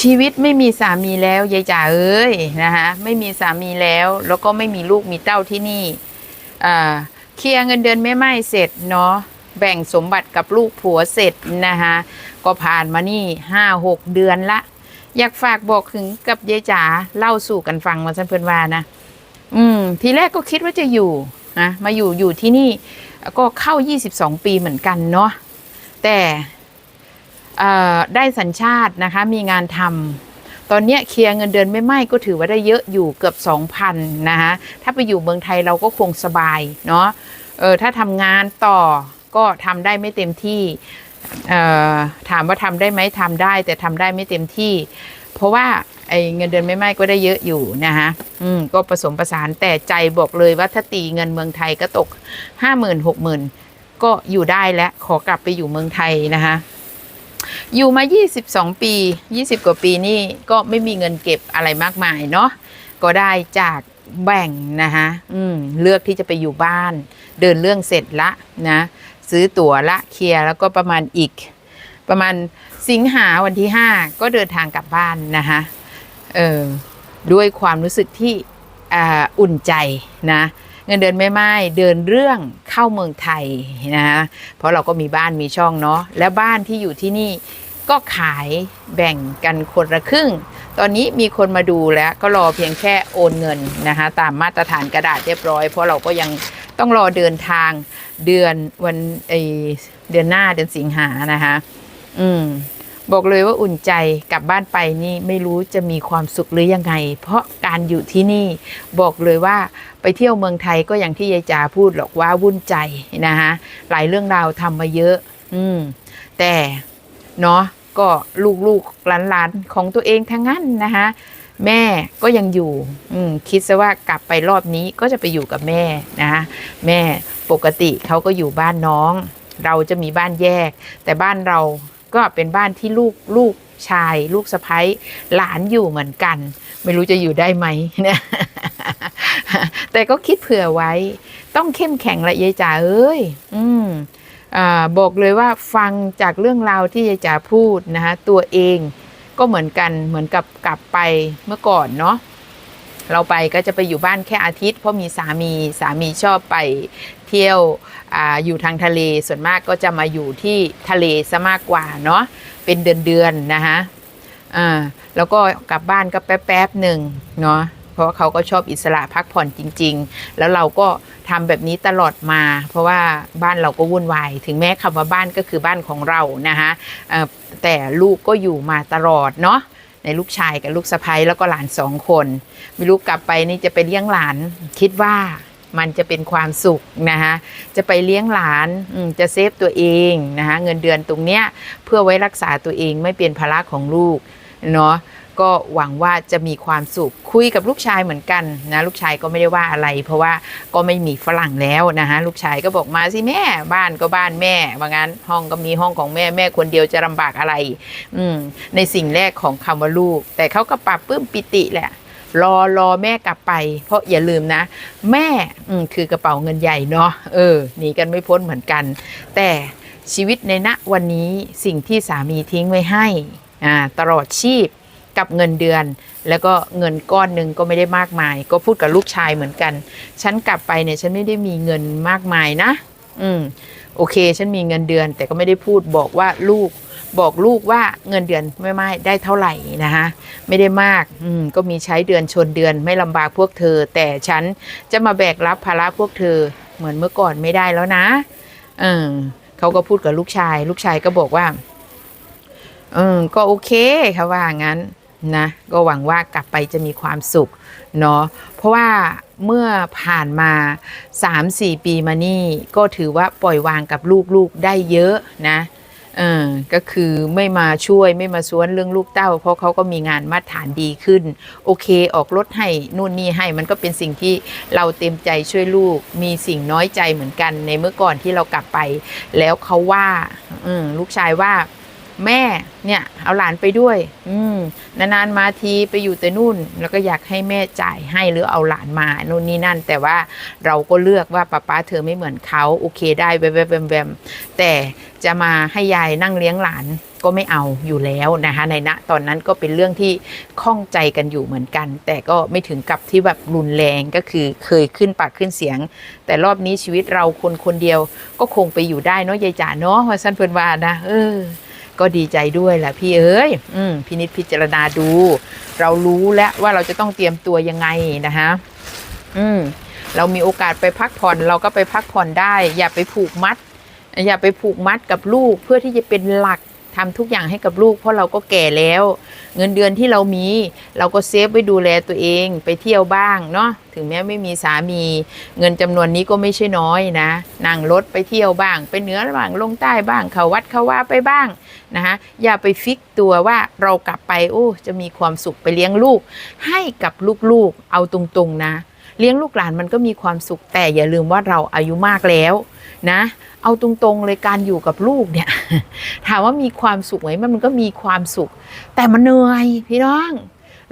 ชีวิตไม่มีสามีแล้วยายจ๋าเอ้ยนะคะไม่มีสามีแล้ว แล้วก็ไม่มีลูกมีเต้าที่นี่อ่าเคลียร์เงินเดือนแม่ไม้เสร็จเนาะแบ่งสมบัติกับลูกผัวเสร็จนะคะก็ผ่านมานี่ห้าหกเดือนละ อยากฝากบอกถึงกับยายจ๋าเล่าสู่กันฟังมาสันเพื่อนว่านะอืม ทีแรกก็คิดว่าจะอยู่นะมาอยู่อยู่ที่นี่ ก็เข้า 22 ปีเหมือนกันเนาะแต่ ได้สัญชาตินะคะมีงานทำตอนนี้เคลียร์เงินเดือนไม่ไหม่ก็ถือว่าได้เยอะอยู่เกือบ 2,000นะคะถ้าไปอยู่เมืองไทยเราก็คงสบายเนาะเออถ้าทำงานต่อก็ทำได้ไม่เต็มที่เออถามว่าทำได้ไหมทำได้ แต่ทำได้ไม่เต็มที่ เพราะว่าไอ้เงินเดือนไม่ไหม่ก็ได้เยอะอยู่นะคะอืมก็ผสมประสานแต่ใจบอกเลยว่าถ้าตีเงินเมืองไทยก็ตกห้าหมื่นหกหมื่นก็อยู่ได้แล้วขอกลับไปอยู่เมืองไทยนะคะ อยู่มา 22 ปี 20 กว่าปีนี่ก็ไม่มีเงินเก็บอะไรมากมายเนาะก็ได้จากแบ่งนะคะอืมเลือกที่จะไปอยู่บ้าน เดินเรื่องเสร็จละนะซื้อตั๋วละเคลียร์แล้วก็ประมาณอีก ประมาณสิงหาวันที่ 5 ก็เดินทางกลับบ้านนะคะเออด้วยความรู้สึกที่อ,อุ่นใจนะ เงินเดือนไม่ไม้เดินเรื่องเข้าเมืองไทยนะคะเพราะเราก็มีบ้านมีช่องเนาะและบ้านที่อยู่ที่นี่ก็ขายแบ่งกันคนละครึ่ง ตอนนี้มีคนมาดูแล้วก็รอเพียงแค่โอนเงินนะคะตามมาตรฐานกระดาษเรียบร้อย เพราะเราก็ยังต้องรอเดินทางเดือนวันไอเดือนหน้าเดือนสิงหานะคะ อืม บอกเลยว่าอุ่นใจกลับบ้านไปนี่ไม่รู้จะมีความสุขหรือยังไง เพราะการอยู่ที่นี่บอกเลยว่าไปเที่ยวเมืองไทยก็อย่างที่ยายจ๋าพูดหรอกว่าวุ่นใจนะคะหลายเรื่องราวทำมาเยอะ อืม แต่เนาะก็ลูกๆหลานๆของตัวเองทั้งนั้นนะคะแม่ก็ยังอยู่อืมคิดซะว่ากลับไปรอบนี้ก็จะไปอยู่กับแม่นะะแม่ปกติเขาก็อยู่บ้านน้อง เราจะมีบ้านแยก แต่บ้านเรา ก็เป็นบ้านที่ลูกลูกชาย ลูกสะพ้ยหลานอยู่เหมือนกัน ไม่รู้จะอยู่ได้ไหมเนี่ยแต่ก็คิดเผื่อไว้ ต้องเข้มแข็งละยายจ๋าเอ้ย อืมอบอกเลยว่าฟังจากเรื่องราวที่ยายจ๋าพูดนะคะตัวเองก็เหมือนกันเหมือนกับกลับไปเมื่อก่อนเนาะ เราไปก็จะไปอยู่บ้านแค่อาทิตย์ เพราะมีสามีสามีชอบไปเที่ยวออยู่ทางทะเลส่วนมากก็จะมาอยู่ที่ทะเลซะมากกว่าเนาะเป็นเดือนๆนะคะอ่าแล้วก็กลับบ้านก็แป๊บๆหนึ่งเนาะเพราะว่าเขาก็ชอบอิสระพักผ่อนจริง ๆ แล้วเราก็ทำแบบนี้ตลอดมา เพราะว่าบ้านเราก็วุ่นวาย ถึงแม้คำว่าบ้านก็คือบ้านของเรานะคะแต่ลูกก็อยู่มาตลอดเนาะ ในลูกชายกับลูกสะใภ้แล้วก็หลานสองคน ไม่รู้กลับไปนี่จะไปเลี้ยงหลาน คิดว่ามันจะเป็นความสุขนะคะจะไปเลี้ยงหลานจะเซฟตัวเองนะคะเงินเดือนตรงเนี้ยเพื่อไว้รักษาตัวเองไม่เป็นภาระของลูก เนาะก็หวังว่าจะมีความสุขคุยกับลูกชายเหมือนกันนะลูกชายก็ไม่ได้ว่าอะไร เพราะว่าก็ไม่มีฝรั่งแล้วนะคะลูกชายก็บอกมาสิแม่บ้านก็บ้านแม่ว่างั้นห้องก็มีห้องของแม่แม่คนเดียวจะลำบากอะไร อืมในสิ่งแรกของคำว่าลูก แต่เขาก็ปรับปื้มปิติแหละรอรอแม่กลับไป เพราะอย่าลืมนะ แม่อืมคือกระเป๋าเงินใหญ่เนาะเออหนีกันไม่พ้นเหมือนกัน แต่ชีวิตในณวันนี้สิ่งที่สามีทิ้งไว้ให้ อ่าตลอดชีพกับเงินเดือน แล้วก็เงินก้อนหนึ่งก็ไม่ได้มากมาย ก็พูดกับลูกชายเหมือนกัน ฉันกลับไปเนี่ยฉันไม่ได้มีเงินมากมายนะ อืมโอเค ฉันมีเงินเดือน แต่ก็ไม่ได้พูดบอกว่าลูกบอกลูกว่าเงินเดือนไม่ไม่ได้เท่าไหร่นะคะไม่ได้มากอืมก็มีใช้เดือนชนเดือนไม่ลำบากพวกเธอ แต่ฉันจะมาแบกรับภาระพวกเธอเหมือนเมื่อก่อนไม่ได้แล้วนะ เออเขาก็พูดกับลูกชาย ลูกชายก็บอกว่า เออก็โอเคค่ะว่างั้นนะก็หวังว่ากลับไปจะมีความสุขเนาะเพราะว่าเมื่อผ่านมา 3-4 ปีมานี่ ก็ถือว่าปล่อยวางกับลูกๆได้เยอะนะเออก็คือไม่มาช่วยไม่มาสวนเรื่องลูกเต้า เพราะเขาก็มีงานมาตรฐานดีขึ้น โอเคออกรถให้นู่นนี่ให้มันก็เป็นสิ่งที่เราเต็มใจช่วยลูก มีสิ่งน้อยใจเหมือนกันในเมื่อก่อนที่เรากลับไป แล้วเขาว่าอืลูกชายว่า แม่เนี่ยเอาหลานไปด้วย อืมนานๆมาทีไปอยู่แต่นู่น แล้วก็อยากให้แม่จ่ายให้หรือเอาหลานมานู่นนี่นั่น แต่ว่าเราก็เลือกว่าป้าป้าเธอไม่เหมือนเขาโอเคได้แวบๆแวมแต่จะมาให้ยายนั่งเลี้ยงหลานก็ไม่เอาอยู่แล้วนะคะในณตอนนั้นก็เป็นเรื่องที่ข้องใจกันอยู่เหมือนกัน แต่ก็ไม่ถึงกับที่แบบรุนแรงก็คือเคยขึ้นปากขึ้นเสียง แต่รอบนี้ชีวิตเราคนคนเดียวก็คงไปอยู่ได้เนาะยายจ๋าเนาะว่าสั้นเพิ่นว่านะเออ ก็ดีใจด้วยแหละพี่เอ้ยอืมพินิษพิจารณาดู เรารู้แล้วว่าเราจะต้องเตรียมตัวยังไงนะคะอืมเรามีโอกาสไปพักผ่อนเราก็ไปพักผ่อนได้ อย่าไปผูกมัด อย่าไปผูกมัดกับลูกเพื่อที่จะเป็นหลัก ทำทุกอย่างให้กับลูก เพราะเราก็แก่แล้ว เงินเดือนที่เรามี เราก็เซฟไว้ดูแลตัวเองไปเที่ยวบ้างเนาะถึงแม้ไม่มีสามี เงินจำนวนนี้ก็ไม่ใช่น้อยนะนั่งรถไปเที่ยวบ้าง ไปเหนือบ้างลงใต้บ้างเขาวัดเขาว่าไปบ้างนะคะอย่าไปฟิกตัวว่าเรากลับไปโอ้จะมีความสุขไปเลี้ยงลูก ให้กับลูกๆ เอาตรงๆนะ เลี้ยงลูกหลานมันก็มีความสุขแต่อย่าลืมว่าเราอายุมากแล้วนะ เอาตรงๆเลยการอยู่กับลูกเนี่ย ถามว่ามีความสุขไหมมันก็มีความสุข แต่มันเหนื่อยพี่น้อง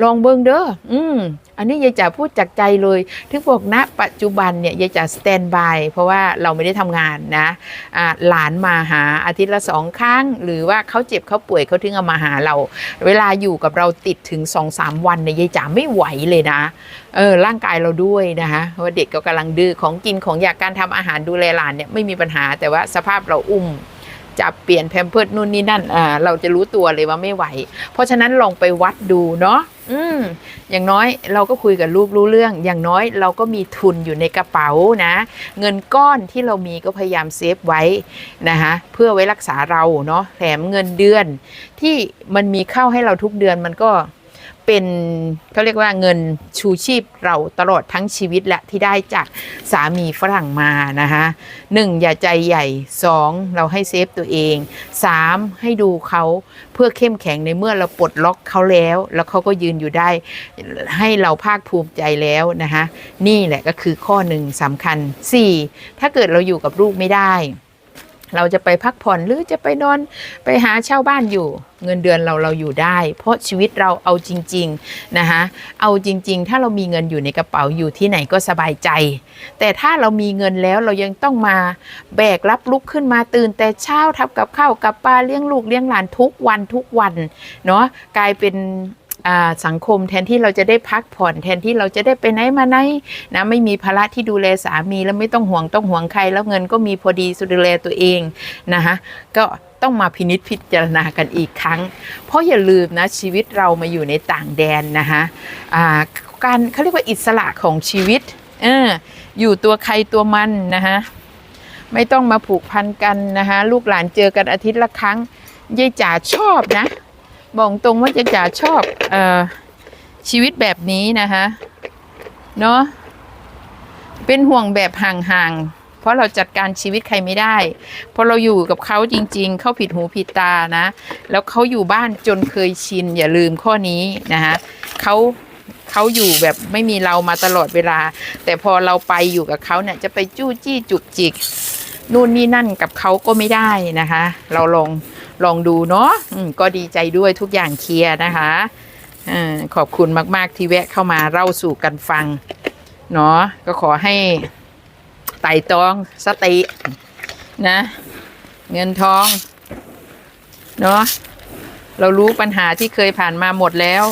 ลองเบิ่งเด้ออืมอันนี้ยายจ๋าพูดจากใจเลย ถึงบอกณปัจจุบันเนี่ยยายจ๋าสแตนบายเพราะว่าเราไม่ได้ทำงานนะอ่าหลานมาหาอาทิตย์ละสองครั้ง หรือว่าเขาเจ็บเขาป่วยเขาถึงเอามาหาเรา เวลาอยู่กับเราติดถึงสองสามวันเนี่ยยายจ๋าไม่ไหวเลยนะเออร่างกายเราด้วยนะคะว่าเด็กก็กำลังดื้อของกินของอยากการทำอาหารดูแลหลานเนี่ยไม่มีปัญหาแต่ว่าสภาพเราอุ้มจับเปลี่ยนแพมเพิร์ดนู่นนี่นั่นอ่าเราจะรู้ตัวเลยว่าไม่ไหว เพราะฉะนั้นลองไปวัดดูเนาะ อืมอย่างน้อยเราก็คุยกับลูกรู้เรื่อง อย่างน้อยเราก็มีทุนอยู่ในกระเป๋านะ เงินก้อนที่เรามีก็พยายามเซฟไว้นะคะเพื่อไว้รักษาเราเนาะแถมเงินเดือน ที่มันมีเข้าให้เราทุกเดือนมันก็ เป็นเขาเรียกว่าเงินชูชีพเราตลอดทั้งชีวิตแหละที่ได้จากสามีฝรั่งมานะคะหนึ่งอย่าใจใหญ่สองเราให้เซฟตัวเองสามให้ดูเขาเพื่อเข้มแข็งในเมื่อเราปลดล็อกเขาแล้ว แล้วเขาก็ยืนอยู่ได้ ให้เราภาคภูมิใจแล้วนะคะนี่แหละก็คือข้อหนึ่งสำคัญสี่ถ้าเกิดเราอยู่กับลูกไม่ได้ เราจะไปพักผ่อนหรือจะไปนอนไปหาเช่าบ้านอยู่ เงินเดือนเราเราอยู่ได้ เพราะชีวิตเราเอาจริงๆนะคะเอาจริง ๆ ถ้าเรามีเงินอยู่ในกระเป๋าอยู่ที่ไหนก็สบายใจ แต่ถ้าเรามีเงินแล้วเรายังต้องมาแบกรับลุกขึ้นมาตื่น แต่เช้าทับกับข้าวกับปลาเลี้ยงลูกเลี้ยงหลานทุกวันทุกวันเนาะกลายเป็น สังคมแทนที่เราจะได้พักผ่อน แทนที่เราจะได้ไปไหนมาไหนนะไม่มีภาระที่ดูแลสามีแล้วไม่ต้องห่วงต้องห่วงใคร แล้วเงินก็มีพอดีสุดดูแลตัวเองนะคะก็ต้องมาพินิจพิจารณากันอีกครั้ง เพราะอย่าลืมนะชีวิตเรามาอยู่ในต่างแดนนะคะการเขาเรียกว่าอิสระของชีวิตเอออยู่ตัวใครตัวมันนะคะไม่ต้องมาผูกพันกันนะคะลูกหลานเจอกันอาทิตย์ละครั้งยายจ๋าชอบนะ บอกตรงว่ายายจ๋าชอบเออชีวิตแบบนี้นะคะเนาะเป็นห่วงแบบห่างๆ เพราะเราจัดการชีวิตใครไม่ได้ เพราะเราอยู่กับเขาจริง ๆ เขาผิดหูผิดตานะ แล้วเขาอยู่บ้านจนเคยชิน อย่าลืมข้อนี้นะคะเขาเขาอยู่แบบไม่มีเรามาตลอดเวลา แต่พอเราไปอยู่กับเขาเนี่ยจะไปจู้จี้จุกจิก นู่นนี่นั่นกับเขาก็ไม่ได้นะคะ เราลอง ลองดูเนาะก็ดีใจด้วยทุกอย่างเคลียร์นะคะอขอบคุณมาก ๆ ที่แวะเข้ามาเล่าสู่กันฟัง เนาะก็ขอให้ไต่ตองสตินะ เงินทอง เนาะเรารู้ปัญหาที่เคยผ่านมาหมดแล้ว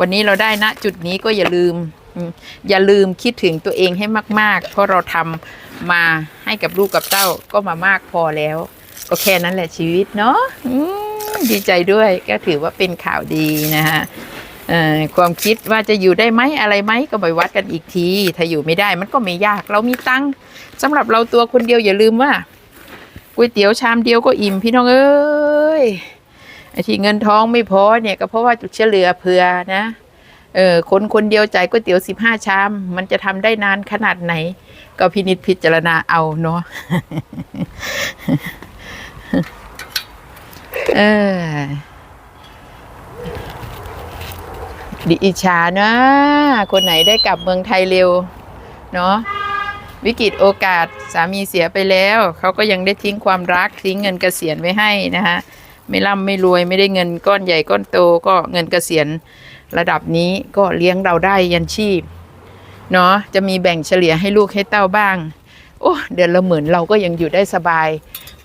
วันนี้เราได้ณจุดนี้ก็อย่าลืมอืม อย่าลืมคิดถึงตัวเองให้มาก ๆ เพราะเราทำมาให้กับลูกกับเต้าก็มามากพอแล้ว ก็แค่นั้นแหละชีวิตเนาะดีใจด้วยก็ถือว่าเป็นข่าวดีนะฮะความคิดว่าจะอยู่ได้ไหมอะไรไหมก็ไปวัดกันอีกที ถ้าอยู่ไม่ได้มันก็ไม่ยาก เรามีตังค์สำหรับเราตัวคนเดียวอย่าลืมว่าก๋วยเตี๋ยวชามเดียวก็อิ่มพี่น้องเอ้ยไอ้ที่เงินท้องไม่พอเนี่ยก็เพราะว่าจุดเฉลือเผื่อนะเออคนคนเดียวจ่ายก๋วยเตี๋ยวสิบห้าชาม มันจะทำได้นานขนาดไหน ก็พินิจพิจารณาเอาเนาะ ดิอิจฉานะ คนไหนได้กลับเมืองไทยเร็ว เนาะวิกฤตโอกาสสามีเสียไปแล้ว เขาก็ยังได้ทิ้งความรักทิ้งเงินเกษียณไว้ให้นะคะไม่ร่ำไม่รวยไม่ได้เงินก้อนใหญ่ก้อนโตก็เงินเกษียณระดับนี้ก็เลี้ยงเราได้ยันชีพเนาะจะมีแบ่งเฉลี่ยให้ลูกให้เต้าบ้าง โอ้เดือนละหมื่นเราก็ยังอยู่ได้สบาย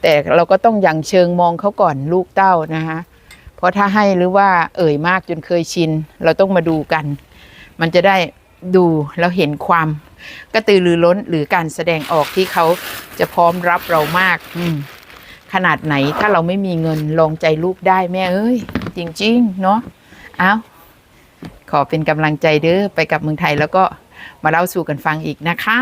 แต่เราก็ต้องอย่างเชิงมองเขาก่อนลูกเต้านะคะเพราะถ้าให้หรือว่าเอ่ยมากจนเคยชิน เราต้องมาดูกัน มันจะได้ดูแล้วเห็นความกระตือรือร้นหรือการแสดงออกที่เขาจะพร้อมรับเรามากอืขนาดไหนถ้าเราไม่มีเงินลองใจลูกได้แม่เอ้ย จริง ๆ เนาะเอาขอเป็นกำลังใจเด้อไปกับเมืองไทยแล้วก็มาเล่าสู่กันฟังอีกนะคะ